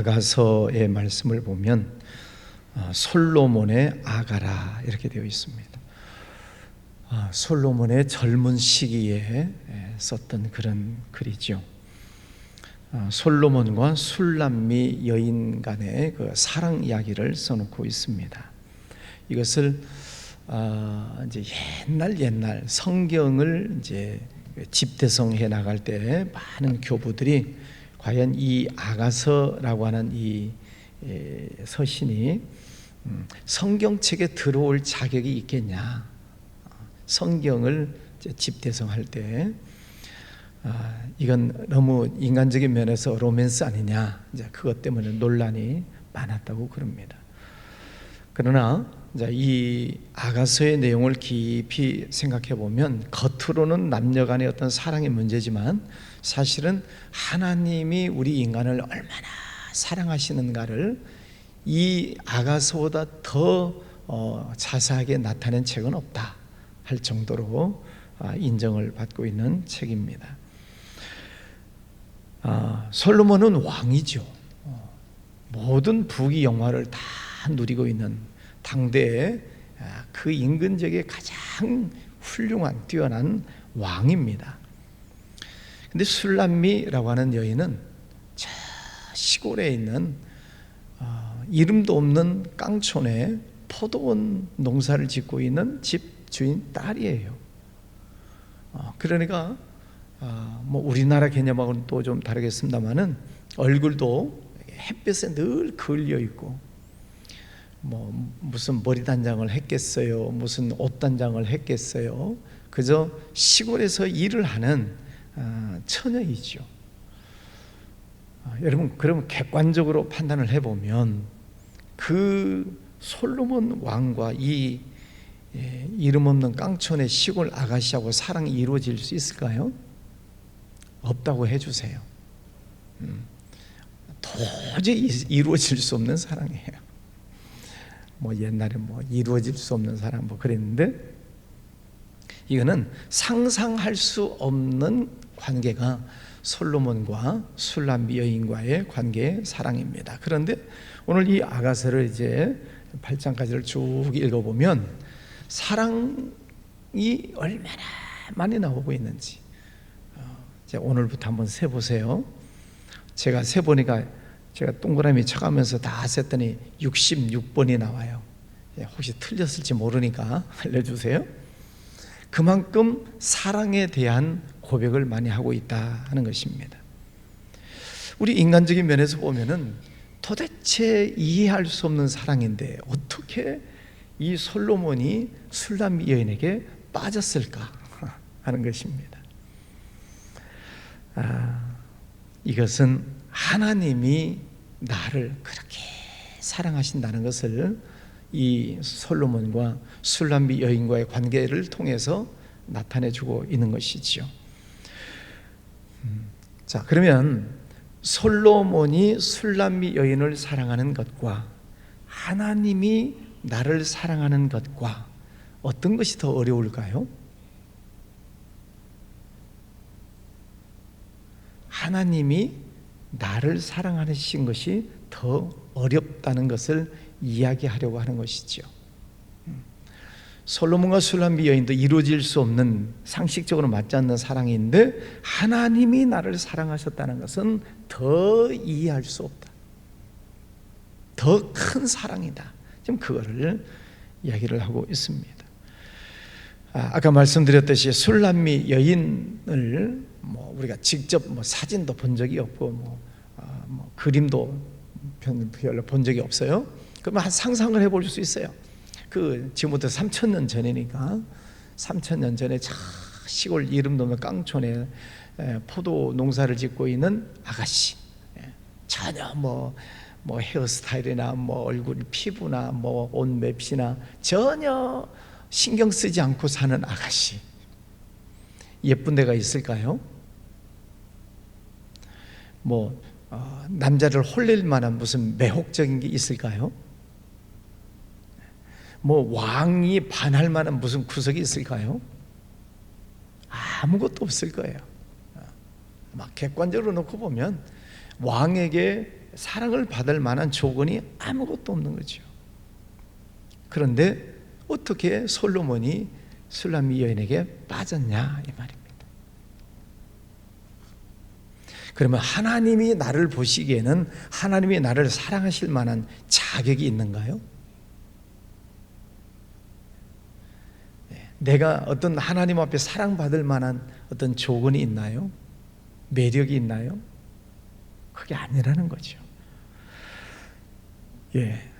아가서의 말씀을 보면 아, 솔로몬의 아가라 이렇게 되어 있습니다. 아, 솔로몬의 젊은 시기에 에, 썼던 그런 글이죠. 아, 솔로몬과 술람미 여인 간의 그 사랑 이야기를 써놓고 있습니다. 이것을 아, 이제 옛날 옛날 성경을 이제 집대성해 나갈 때 많은 교부들이 과연 이 아가서라고 하는 이 에, 서신이 음, 성경책에 들어올 자격이 있겠냐? 성경을 집대성할 때 아, 이건 너무 인간적인 면에서 로맨스 아니냐? 이제 그것 때문에 논란이 많았다고 그럽니다. 그러나 이 아가서의 내용을 깊이 생각해 보면 겉으로는 남녀 간의 어떤 사랑의 문제지만 사실은 하나님이 우리 인간을 얼마나 사랑하시는가를 이 아가서보다 더 어, 자세하게 나타낸 책은 없다 할 정도로 아, 인정을 받고 있는 책입니다. 아, 솔로몬은 왕이죠. 어, 모든 부귀 영화를 다 누리고 있는 당대의 아, 그 임근적의 가장 훌륭한 뛰어난 왕입니다. 근데 술람미라고 하는 여인은 저 시골에 있는 어, 이름도 없는 깡촌에 포도원 농사를 짓고 있는 집 주인 딸이에요. 어, 그러니까 어, 뭐 우리나라 개념하고는 또 좀 다르겠습니다만은 얼굴도 햇볕에 늘 걸려 있고 뭐 무슨 머리 단장을 했겠어요, 무슨 옷 단장을 했겠어요. 그저 시골에서 일을 하는 아, 처녀이죠. 아, 여러분 그러면 객관적으로 판단을 해보면 그 솔로몬 왕과 이 예, 이름 없는 깡촌의 시골 아가씨하고 사랑이 이루어질 수 있을까요? 없다고 해주세요. 음, 도저히 이루어질 수 없는 사랑이에요. 뭐 옛날에 뭐 이루어질 수 없는 사랑 뭐 그랬는데 이거는 상상할 수 없는 관계가 솔로몬과 술람비 여인과의 관계의 사랑입니다. 그런데 오늘 이 아가서를 이제 8장까지를 쭉 읽어보면 사랑이 얼마나 많이 나오고 있는지 어, 오늘부터 한번 세보세요. 제가 세보니까 제가 동그라미 쳐가면서 다 셌더니 66번이 나와요. 예, 혹시 틀렸을지 모르니까 알려주세요. 그만큼 사랑에 대한 고백을 많이 하고 있다 하는 것입니다. 우리 인간적인 면에서 보면은 도대체 이해할 수 없는 사랑인데 어떻게 이 솔로몬이 술람 여인에게 빠졌을까 하는 것입니다. 아, 이것은 하나님이 나를 그렇게 사랑하신다는 것을 이 솔로몬과 술람비 여인과의 관계를 통해서 나타내주고 있는 것이지요. 음, 자, 그러면 솔로몬이 술람비 여인을 사랑하는 것과 하나님이 나를 사랑하는 것과 어떤 것이 더 어려울까요? 하나님이 나를 사랑하신 것이 더 어렵다는 것을 이야기하려고 하는 것이죠. 솔로몬과 술람비 여인도 이루어질 수 없는 상식적으로 맞지 않는 사랑인데 하나님이 나를 사랑하셨다는 것은 더 이해할 수 없다. 더 큰 사랑이다. 지금 그거를 이야기를 하고 있습니다. 아, 까 말씀드렸듯이 술람미 여인을 뭐 우리가 직접 뭐 사진도 본 적이 없고 뭐, 아, 뭐 그림도 별로 본 적이 없어요. 그러면 한 상상을 해볼 수 있어요. 그 지금부터 3천 년 전이니까 3천 년 전에 자 시골 이름도 없는 깡촌에 포도 농사를 짓고 있는 아가씨 예, 전혀 뭐, 뭐 헤어스타일이나 뭐 얼굴 피부나 뭐 옷 맵시나 전혀 신경 쓰지 않고 사는 아가씨 예쁜 데가 있을까요? 뭐 어, 남자를 홀릴 만한 무슨 매혹적인 게 있을까요? 뭐 왕이 반할 만한 무슨 구석이 있을까요? 아무것도 없을 거예요. 막 객관적으로 놓고 보면 왕에게 사랑을 받을 만한 조건이 아무것도 없는 거죠. 그런데 어떻게 솔로몬이 술람미 여인에게 빠졌냐 이 말입니다. 그러면 하나님이 나를 보시기에는 하나님이 나를 사랑하실 만한 자격이 있는가요? 네, 내가 어떤 하나님 앞에 사랑받을 만한 어떤 조건이 있나요? 매력이 있나요? 그게 아니라는 거죠. 예.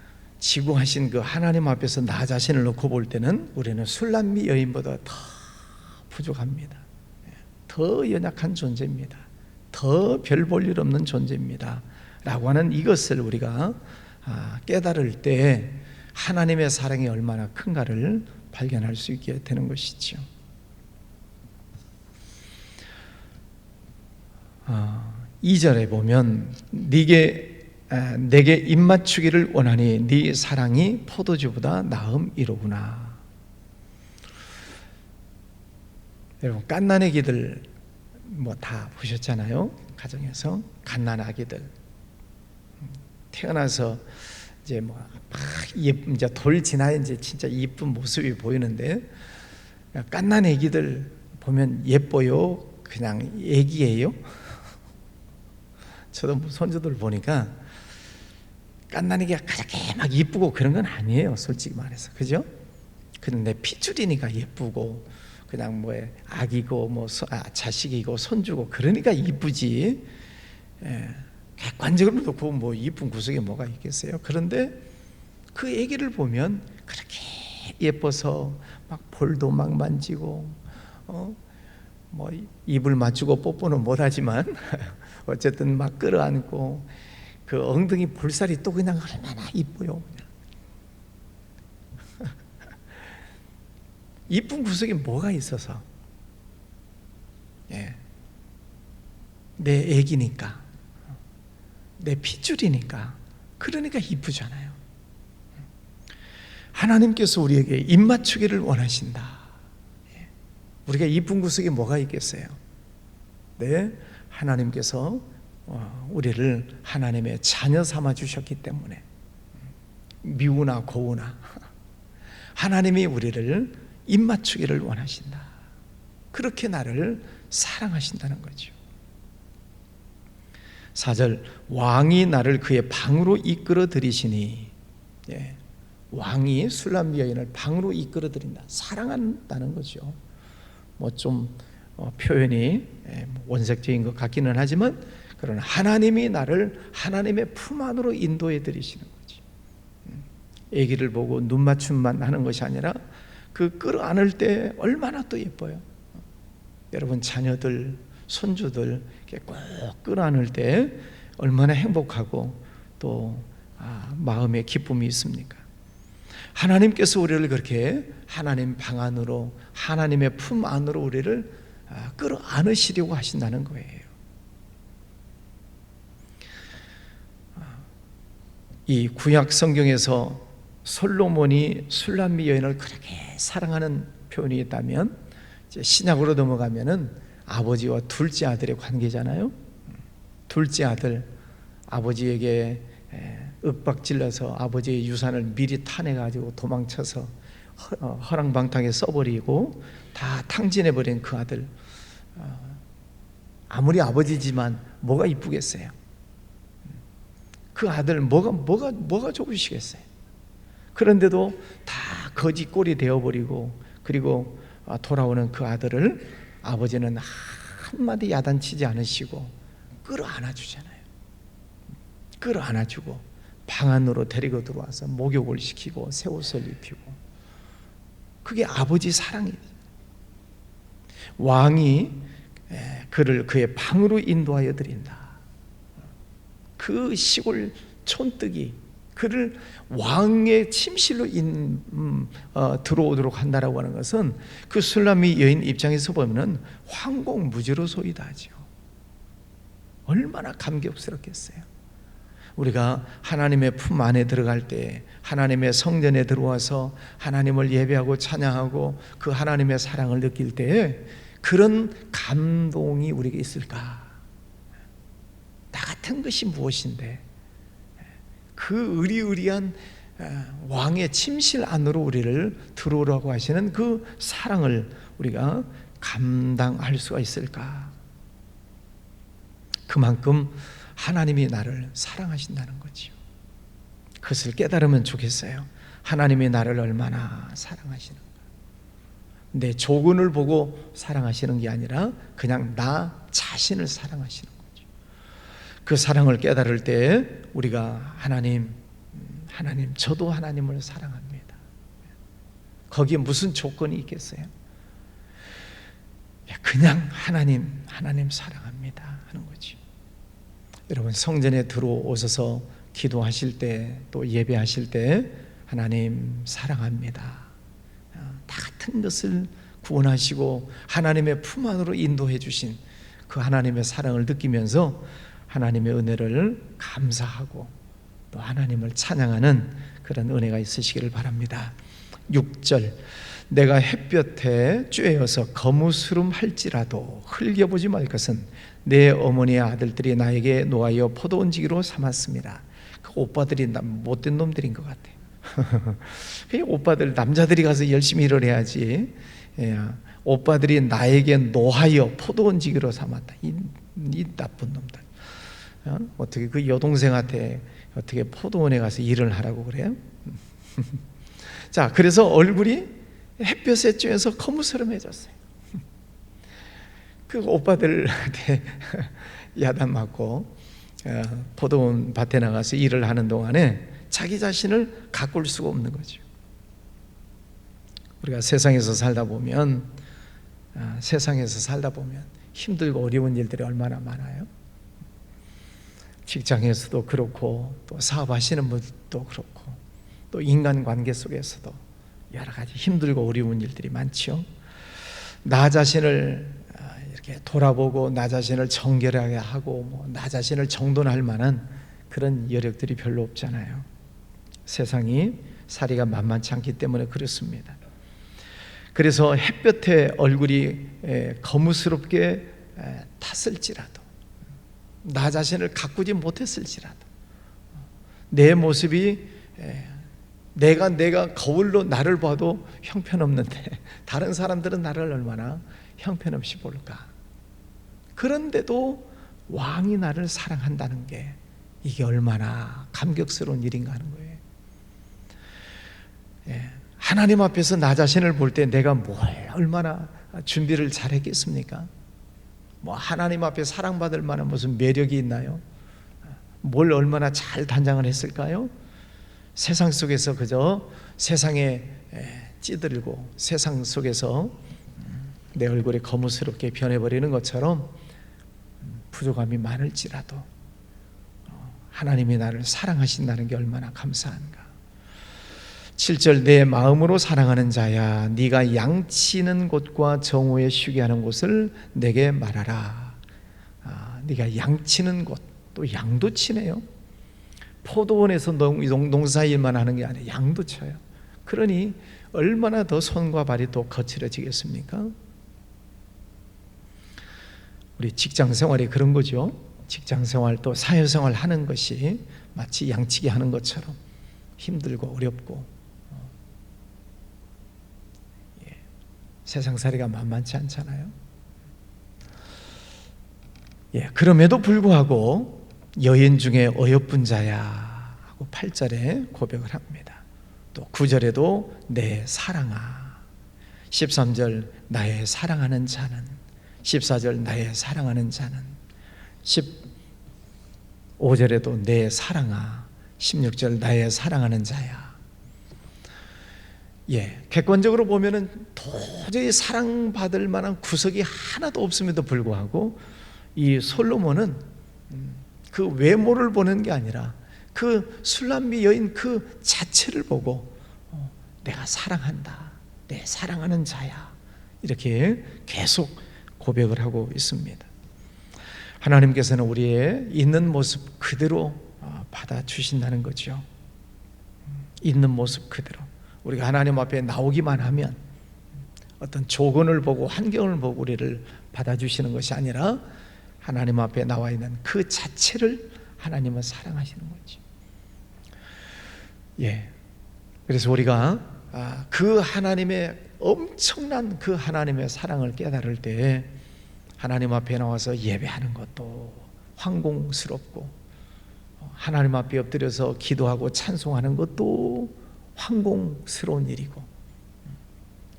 지구하신 그 하나님 앞에서 나 자신을 놓고 볼 때는 우리는 술람미 여인보다 더 부족합니다. 예, 더 연약한 존재입니다. 더 별 볼 일 없는 존재입니다. 라고 하는 이것을 우리가 아, 깨달을 때 하나님의 사랑이 얼마나 큰가를 발견할 수 있게 되는 것이죠. 아, 2절에 보면 네게 아, 내게 입맞추기를 원하니 네 사랑이 포도주보다 나음이로구나. 여러분 깐난애기들 뭐 다 보셨잖아요. 가정에서 갓난아기들. 태어나서 이제 뭐 막 예쁜 이제 돌 지나 이제 진짜 이쁜 모습이 보이는데 깐난 애기들 보면 예뻐요? 그냥 애기예요? 저도 뭐 손주들 보니까 깐난이가 그렇게 막 이쁘고 그런 건 아니에요 솔직히 말해서 그죠? 그런데 핏줄이니까 예쁘고 그냥 뭐 아기고 뭐 소, 아, 자식이고 손주고 그러니까 이쁘지 예, 객관적으로 놓고 뭐 이쁜 구석에 뭐가 있겠어요 그런데 그 애기를 보면 그렇게 예뻐서 막 볼도 막 만지고 어? 뭐 입을 맞추고 뽀뽀는 못하지만 어쨌든 막 끌어안고 그 엉덩이 볼살이 또 그냥 얼마나 이뻐요. 이쁜 구석에 뭐가 있어서? 예. 내 애기니까, 내 핏줄이니까, 그러니까 이쁘잖아요. 하나님께서 우리에게 입맞추기를 원하신다. 예. 우리가 이쁜 구석에 뭐가 있겠어요? 네, 하나님께서 어, 우리를 하나님의 자녀 삼아 주셨기 때문에 미우나 고우나 하나님이 우리를 입맞추기를 원하신다. 그렇게 나를 사랑하신다는 거죠. 4절 왕이 나를 그의 방으로 이끌어 들이시니 예, 왕이 술람 여인을 방으로 이끌어 들인다. 사랑한다는 거죠. 뭐좀 어, 표현이 예, 뭐 원색적인 것 같기는 하지만 그러나 하나님이 나를 하나님의 품 안으로 인도해 드리시는 거지. 음, 아기를 보고 눈 맞춤만 하는 것이 아니라 그 끌어안을 때 얼마나 또 예뻐요. 여러분 자녀들, 손주들 꼭 끌어안을 때 얼마나 행복하고 또 아, 마음의 기쁨이 있습니까? 하나님께서 우리를 그렇게 하나님 방 안으로 하나님의 품 안으로 우리를 아, 끌어안으시려고 하신다는 거예요. 이 구약 성경에서 솔로몬이 술람미 여인을 그렇게 사랑하는 표현이 있다면 신약으로 넘어가면은 아버지와 둘째 아들의 관계잖아요. 둘째 아들 아버지에게 윽박질러서 아버지의 유산을 미리 타내 가지고 도망쳐서 어, 허랑방탕에 써버리고 다 탕진해 버린 그 아들 어, 아무리 아버지지만 뭐가 이쁘겠어요? 그 아들 뭐가 뭐가 뭐가 좋으시겠어요? 그런데도 다 거지 꼴이 되어버리고 그리고 아, 돌아오는 그 아들을 아버지는 한마디 야단치지 않으시고 끌어안아 주잖아요. 끌어안아 주고 방 안으로 데리고 들어와서 목욕을 시키고 새 옷을 입히고 그게 아버지 사랑이에요. 왕이 그를 그의 방으로 인도하여 드린다. 그 시골 촌뜨기 그를 왕의 침실로 인, 음, 어, 들어오도록 한다라고 하는 것은 그 술람이 여인 입장에서 보면은 황공무지로소이다 하죠. 얼마나 감격스럽겠어요. 우리가 하나님의 품 안에 들어갈 때 하나님의 성전에 들어와서 하나님을 예배하고 찬양하고 그 하나님의 사랑을 느낄 때 그런 감동이 우리에게 있을까? 나 같은 것이 무엇인데 그 의리의리한 어, 왕의 침실 안으로 우리를 들어오라고 하시는 그 사랑을 우리가 감당할 수가 있을까? 그만큼 하나님이 나를 사랑하신다는 거지요. 그것을 깨달으면 좋겠어요. 하나님이 나를 얼마나 사랑하시는가. 내 조건을 보고 사랑하시는 게 아니라 그냥 나 자신을 사랑하시는 거죠. 그 사랑을 깨달을 때 우리가 하나님, 음, 하나님, 저도 하나님을 사랑합니다. 거기에 무슨 조건이 있겠어요? 그냥 하나님, 하나님 사랑합니다 하는 거죠. 여러분 성전에 들어오셔서 기도하실 때 또 예배하실 때 하나님 사랑합니다. 어, 다 같은 것을 구원하시고 하나님의 품 안으로 인도해 주신 그 하나님의 사랑을 느끼면서 하나님의 은혜를 감사하고 또 하나님을 찬양하는 그런 은혜가 있으시기를 바랍니다. 6절 내가 햇볕에 쬐어서 거무스름 할지라도 흘겨보지 말 것은 내 어머니의 아들들이 나에게 노하여 포도원지기로 삼았습니다. 그 오빠들이 못된 놈들인 것 같아요. 그 오빠들 남자들이 가서 열심히 일을 해야지. 예, 오빠들이 나에게 노하여 포도원지기로 삼았다. 이, 이 나쁜 놈들. 어? 어떻게 그 여동생한테 어떻게 포도원에 가서 일을 하라고 그래요? 자, 그래서 얼굴이 햇볕에 쬐서 거무스름해졌어요. 그 오빠들한테 야단 맞고 어, 포도원 밭에 나가서 일을 하는 동안에 자기 자신을 가꿀 수가 없는 거죠. 우리가 세상에서 살다 보면 아, 세상에서 살다 보면 힘들고 어려운 일들이 얼마나 많아요. 직장에서도 그렇고 또 사업하시는 분도 그렇고 또 인간 관계 속에서도 여러 가지 힘들고 어려운 일들이 많죠. 나 자신을 아, 이렇게 돌아보고 나 자신을 정결하게 하고 뭐 나 자신을 정돈할 만한 그런 여력들이 별로 없잖아요. 세상이 사리가 만만치 않기 때문에 그렇습니다. 그래서 햇볕에 얼굴이 거무스럽게 탔을지라도 나 자신을 가꾸지 못했을지라도 내 모습이 내가 내가 거울로 나를 봐도 형편없는데 다른 사람들은 나를 얼마나 형편없이 볼까? 그런데도 왕이 나를 사랑한다는 게 이게 얼마나 감격스러운 일인가 하는 거예요. 예, 하나님 앞에서 나 자신을 볼 때 내가 뭘 얼마나 준비를 잘했겠습니까? 뭐 하나님 앞에 사랑받을 만한 무슨 매력이 있나요? 뭘 얼마나 잘 단장을 했을까요? 세상 속에서 그저 세상에 찌들고 세상 속에서 내 얼굴이 거무스럽게 변해버리는 것처럼 부족함이 많을지라도 어, 하나님이 나를 사랑하신다는 게 얼마나 감사한가. 7절 내 마음으로 사랑하는 자야 네가 양치는 곳과 정오에 쉬게 하는 곳을 내게 말하라. 아, 네가 양치는 곳 또 양도 치네요. 포도원에서 농, 농사일만 하는 게 아니라 양도 쳐요. 그러니 얼마나 더 손과 발이 또 거칠어지겠습니까? 우리 직장 생활이 그런 거죠. 직장 생활 또 사회 생활 하는 것이 마치 양치기 하는 것처럼 힘들고 어렵고 어. 예. 세상살이가 만만치 않잖아요. 예, 그럼에도 불구하고 여인 중에 어여쁜 자야 하고 8절에 고백을 합니다. 또 9절에도 내 사랑아 13절 나의 사랑하는 자는 14절 나의 사랑하는 자는 15절에도 내 사랑아 16절 나의 사랑하는 자야 예, 객관적으로 보면은 도저히 사랑받을 만한 구석이 하나도 없음에도 불구하고 이 솔로몬은 그 외모를 보는 게 아니라 그 술람비 여인 그 자체를 보고 어, 내가 사랑한다. 내 사랑하는 자야. 이렇게 계속 고백을 하고 있습니다. 하나님께서는 우리의 있는 모습 그대로 어, 받아 주신다는 거죠. 있는 모습 그대로. 우리가 하나님 앞에 나오기만 하면 어떤 조건을 보고 환경을 보고 우리를 받아 주시는 것이 아니라 하나님 앞에 나와 있는 그 자체를 하나님은 사랑하시는 거지. 예. 그래서 우리가 아, 그 하나님의 엄청난 그 하나님의 사랑을 깨달을 때 하나님 앞에 나와서 예배하는 것도 황공스럽고 하나님 앞에 엎드려서 기도하고 찬송하는 것도 황공스러운 일이고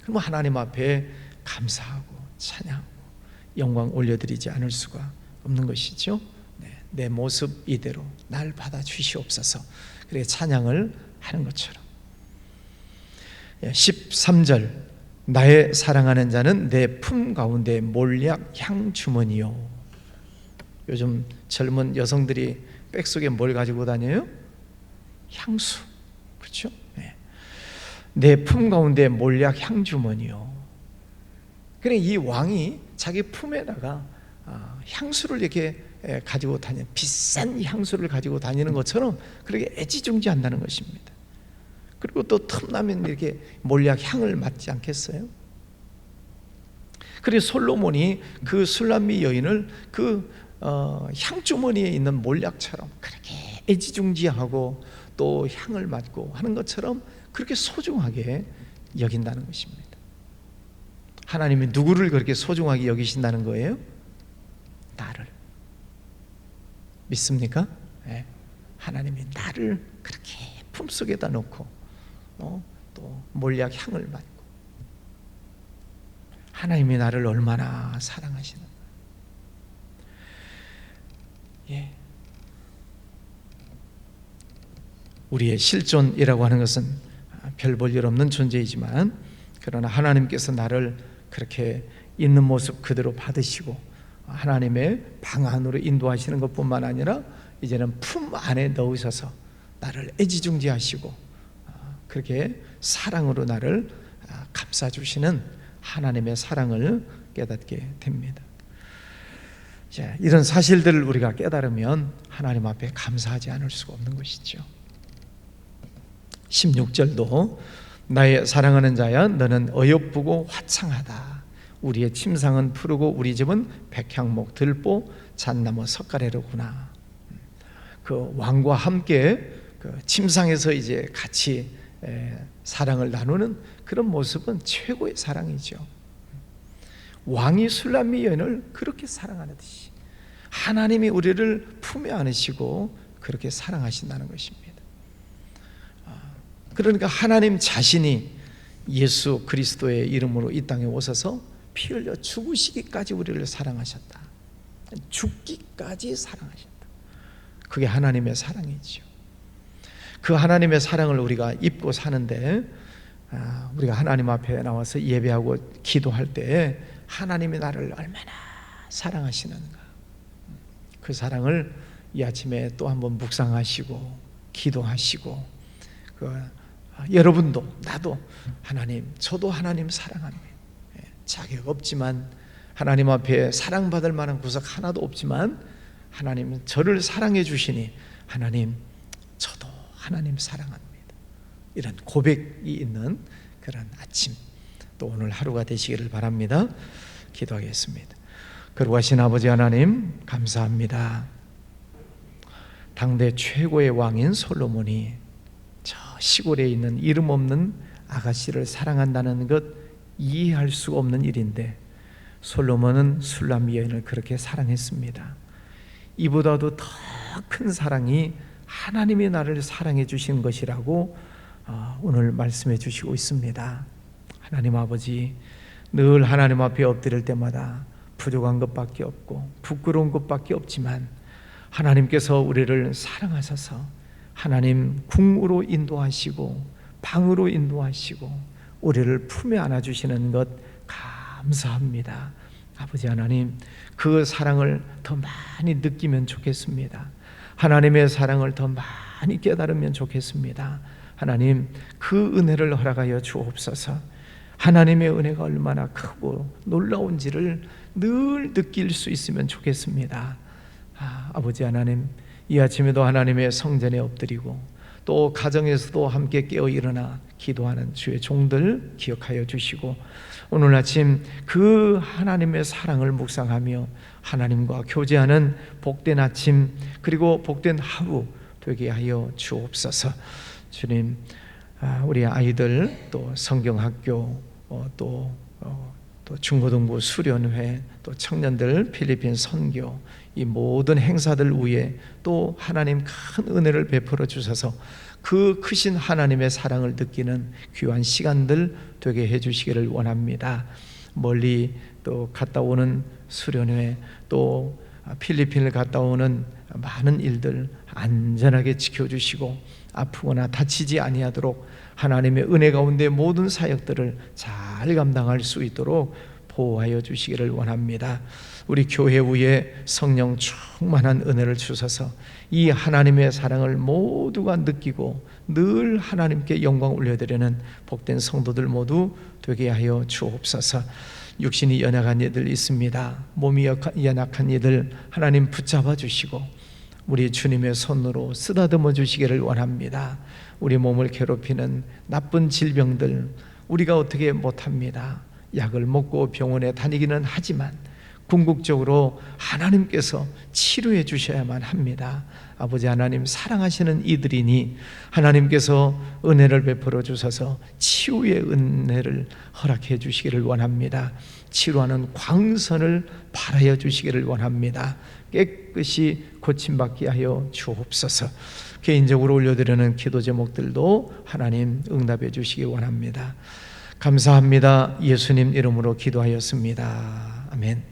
그럼 하나님 앞에 감사하고 찬양하고 영광 올려드리지 않을 수가 없는 것이죠. 네, 내 모습 이대로 날 받아 주시옵소서. 그래 찬양을 하는 것처럼. 13절 나의 사랑하는 자는 내 품 가운데 몰약 향 주머니요. 요즘 젊은 여성들이 백 속에 뭘 가지고 다녀요? 향수. 그렇죠? 네. 내품 가운데 몰약 향 주머니요. 그래 이 왕이 자기 품에다가 아, 향수를 이렇게 가지고 다니 비싼 향수를 가지고 다니는 것처럼 그렇게 애지중지한다는 것입니다. 그리고 또 틈나면 이렇게 몰약 향을 맡지 않겠어요? 그래서 솔로몬이 그 술람미 여인을 그 어, 향주머니에 있는 몰약처럼 그렇게 애지중지하고 또 향을 맡고 하는 것처럼 그렇게 소중하게 여긴다는 것입니다. 하나님이 누구를 그렇게 소중하게 여기신다는 거예요? 나를. 믿습니까? 네. 하나님이 나를 그렇게 품속에다 놓고 어? 또 몰약 향을 맡고 하나님이 나를 얼마나 사랑하시는가. 예. 우리의 실존이라고 하는 것은 별 볼 일 없는 존재이지만 그러나 하나님께서 나를 그렇게 있는 모습 그대로 받으시고 하나님의 방 안으로 인도하시는 것뿐만 아니라 이제는 품 안에 넣으셔서 나를 애지중지하시고 그렇게 사랑으로 나를 감싸 주시는 하나님의 사랑을 깨닫게 됩니다. 자, 이런 사실들을 우리가 깨달으면 하나님 앞에 감사하지 않을 수가 없는 것이죠. 16절도 나의 사랑하는 자야 너는 어여쁘고 화창하다. 우리의 침상은 푸르고 우리 집은 백향목 들보 잣나무 석가래로구나. 그 왕과 함께 그 침상에서 이제 같이 사랑을 나누는 그런 모습은 최고의 사랑이죠. 왕이 술람미 여인을 그렇게 사랑하듯이 하나님이 우리를 품에 안으시고 그렇게 사랑하신다는 것입니다. 아, 그러니까 하나님 자신이 예수 그리스도의 이름으로 이 땅에 오셔서 피 흘려 죽으시기까지 우리를 사랑하셨다. 죽기까지 사랑하셨다. 그게 하나님의 사랑이지요. 그 하나님의 사랑을 우리가 입고 사는데 아, 우리가 하나님 앞에 나와서 예배하고 기도할 때 하나님이 나를 얼마나 사랑하시는가 그 사랑을 이 아침에 또 한번 묵상하시고 기도하시고 그 아, 여러분도 나도 하나님 저도 하나님 사랑합니다. 예, 자격 없지만 하나님 앞에 사랑받을 만한 구석 하나도 없지만 하나님은 저를 사랑해 주시니 하나님 저도 하나님 사랑합니다. 이런 고백이 있는 그런 아침 또 오늘 하루가 되시기를 바랍니다. 기도하겠습니다. 거룩하신 아버지 하나님 감사합니다. 당대 최고의 왕인 솔로몬이 저 시골에 있는 이름 없는 아가씨를 사랑한다는 것 이해할 수가 없는 일인데 솔로몬은 술람 여인을 그렇게 사랑했습니다. 이보다도 더 큰 사랑이 하나님이 나를 사랑해 주신 것이라고 어, 오늘 말씀해 주시고 있습니다. 하나님 아버지 늘 하나님 앞에 엎드릴 때마다 부족한 것밖에 없고 부끄러운 것밖에 없지만 하나님께서 우리를 사랑하셔서 하나님 궁으로 인도하시고 방으로 인도하시고 우리를 품에 안아주시는 것 감사합니다. 아버지 하나님 그 사랑을 더 많이 느끼면 좋겠습니다. 하나님의 사랑을 더 많이 깨달으면 좋겠습니다. 하나님 그 은혜를 허락하여 주옵소서. 하나님의 은혜가 얼마나 크고 놀라운지를 늘 느낄 수 있으면 좋겠습니다. 아, 아버지 하나님, 이 아침에도 하나님의 성전에 엎드리고 또 가정에서도 함께 깨어 일어나 기도하는 주의 종들 기억하여 주시고 오늘 아침 그 하나님의 사랑을 묵상하며 하나님과 교제하는 복된 아침 그리고 복된 하루 되게 하여 주옵소서. 주님 아, 우리 아이들 또 성경학교 어, 또, 어, 또 중고등부 수련회 또 청년들 필리핀 선교 이 모든 행사들 위에 또 하나님 큰 은혜를 베풀어 주셔서 그 크신 하나님의 사랑을 느끼는 귀한 시간들 되게 해 주시기를 원합니다. 멀리 또 갔다 오는 수련회 또 필리핀을 갔다 오는 많은 일들 안전하게 지켜 주시고 아프거나 다치지 아니하도록 하나님의 은혜 가운데 모든 사역들을 잘 감당할 수 있도록 보호하여 주시기를 원합니다. 우리 교회 위에 성령 충만한 은혜를 주셔서 이 하나님의 사랑을 모두가 느끼고 늘 하나님께 영광 올려드리는 복된 성도들 모두 되게 하여 주옵소서. 육신이 연약한 이들 있습니다. 몸이 연약한 이들 하나님 붙잡아 주시고 우리 주님의 손으로 쓰다듬어 주시기를 원합니다. 우리 몸을 괴롭히는 나쁜 질병들 우리가 어떻게 못합니다. 약을 먹고 병원에 다니기는 하지만 궁극적으로 하나님께서 치료해 주셔야만 합니다. 아버지 하나님 사랑하시는 이들이니 하나님께서 은혜를 베풀어 주셔서 치유의 은혜를 허락해 주시기를 원합니다. 치료하는 광선을 발하여 주시기를 원합니다. 깨끗이 고침받게 하여 주옵소서. 개인적으로 올려드리는 기도 제목들도 하나님 응답해 주시기 원합니다. 감사합니다. 예수님 이름으로 기도하였습니다. 아멘.